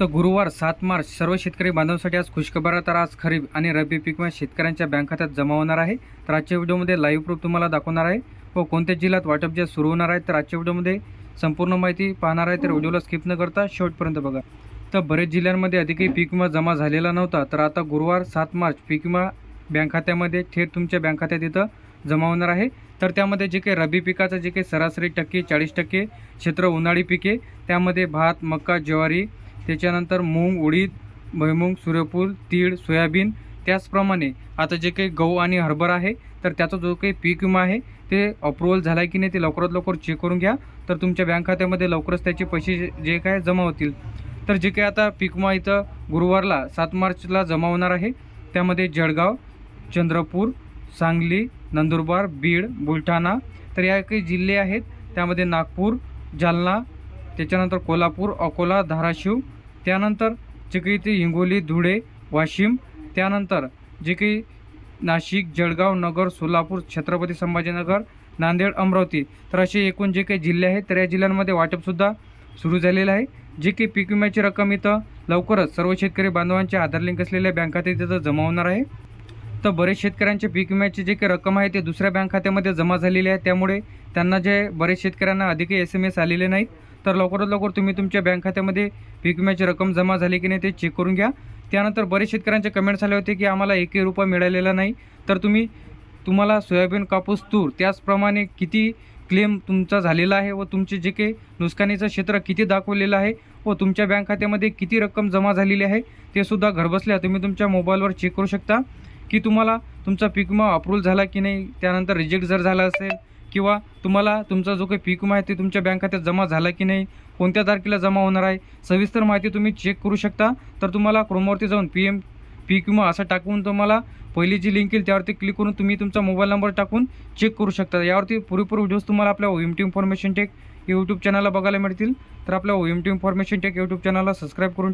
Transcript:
तर गुरुवार सात मार्च. सर्व शेतकरी बांधवांसाठी आज खुशखबर तर आज खरीप आणि रब्बी पीक शेतकऱ्यांच्या बँक खात्यात जमा होणार आहे. तर आजच्या व्हिडिओमध्ये लाईव्ह प्रूफ तुम्हाला दाखवणार आहे. व कोणत्या जिल्ह्यात वाटप जे सुरू होणार आहे तर आजच्या व्हिडिओमध्ये संपूर्ण माहिती पाहणार आहे. तर व्हिडिओला स्किप न करता शेवटपर्यंत बघा. तर बरेच जिल्ह्यांमध्ये अधिकही पीक विमा जमा झालेला नव्हता तर आता गुरुवार सात मार्च पीक विमा बँक खात्यामध्ये थेट तुमच्या बँक खात्यात इथं जमा होणार आहे. तर त्यामध्ये जे काही रब्बी पिकाचं जे काही सरासरी टक्के चाळीस टक्के क्षेत्र उन्हाळी पिके त्यामध्ये भात मका ज्वारी त्याच्यानंतर मूग उडीद भुईमूग सूर्यफूल तीळ सोयाबीन त्याचप्रमाणे आता जे काही गहू आणि हरभरा आहे तर त्याचा जो काही पीक विमा आहे ते अप्रुव्हल झाला आहे की नाही ते लवकरात लवकर चेक करून घ्या. तर तुमच्या बँक खात्यामध्ये लवकरच त्याचे पैसे जे- जे काय जमा होतील. तर जे काही आता पीक विमा इथं गुरुवारला सात मार्चला जमा होणार आहे. त्यामध्ये जळगाव चंद्रपूर सांगली नंदुरबार बीड बुलढाणा तर या काही जिल्हे आहेत. त्यामध्ये नागपूर जालना त्याच्यानंतर कोल्हापूर अकोला धाराशिव त्यानंतर जे काही ते हिंगोली धुळे वाशिम त्यानंतर जे काही नाशिक जळगाव नगर सोलापूर छत्रपती संभाजीनगर नांदेड अमरावती तर असे एकूण जे काही जिल्हे आहेत तर या जिल्ह्यांमध्ये वाटपसुद्धा सुरू झालेलं आहे. जे काही पीक विम्याची रक्कम इथं लवकरच सर्व शेतकरी बांधवांच्या आधार लिंक असलेल्या बँक खात्यात तिथं जमा होणार आहे. तर बरेच शेतकऱ्यांचे पीक विम्याची जे काही रक्कम आहे ते दुसऱ्या बँक खात्यामध्ये जमा झालेली आहे. त्यामुळे त्यांना जे बरेच शेतकऱ्यांना अधिक एस एम एस आलेले नाहीत. तर लवकरात लवकर तुम्ही तुमच्या बँक खात्यामध्ये पीक विम्याची रक्कम जमा झाली की नाही ते चेक करून घ्या. त्यानंतर बरेच शेतकऱ्यांचे कमेंट्स आले होते की आम्हाला एकही रुपया मिळालेला नाही. तर तुम्ही तुम्हाला सोयाबीन कापूस तूर त्याचप्रमाणे किती क्लेम तुमचा झालेला आहे व तुमचे जे काही नुकसानीचं क्षेत्र किती दाखवलेलं आहे व तुमच्या बँक खात्यामध्ये किती रक्कम जमा झालेली आहे ते सुद्धा घरबसल्या तुम्ही तुमच्या मोबाईलवर चेक करू शकता. की तुम्हाला तुमचा पीक विमा अप्रूव्ह झाला की नाही त्यानंतर रिजेक्ट जर झाला असेल किंवा तुम्हाला तुमचा जो काही पीक विमा आहे ते तुमच्या बँक खात्यात जमा झाला की नाही कोणत्या तारखेला जमा होणार आहे सविस्तर माहिती तुम्ही चेक करू शकता. तर तुम्हाला क्रोमवरती जाऊन पी एम पीक विमा असं टाकून तुम्हाला पहिली जी लिंक येईल त्यावरती क्लिक करून तुम्ही तुमचा मोबाईल नंबर टाकून चेक करू शकता. यावरती पुरेपूर व्हिडिओज तुम्हाला आपल्या O M T information tech YouTube चॅनलला बघायला मिळतील. तर आपल्या O M T information tech YouTube चॅनलला सबस्क्राईब करून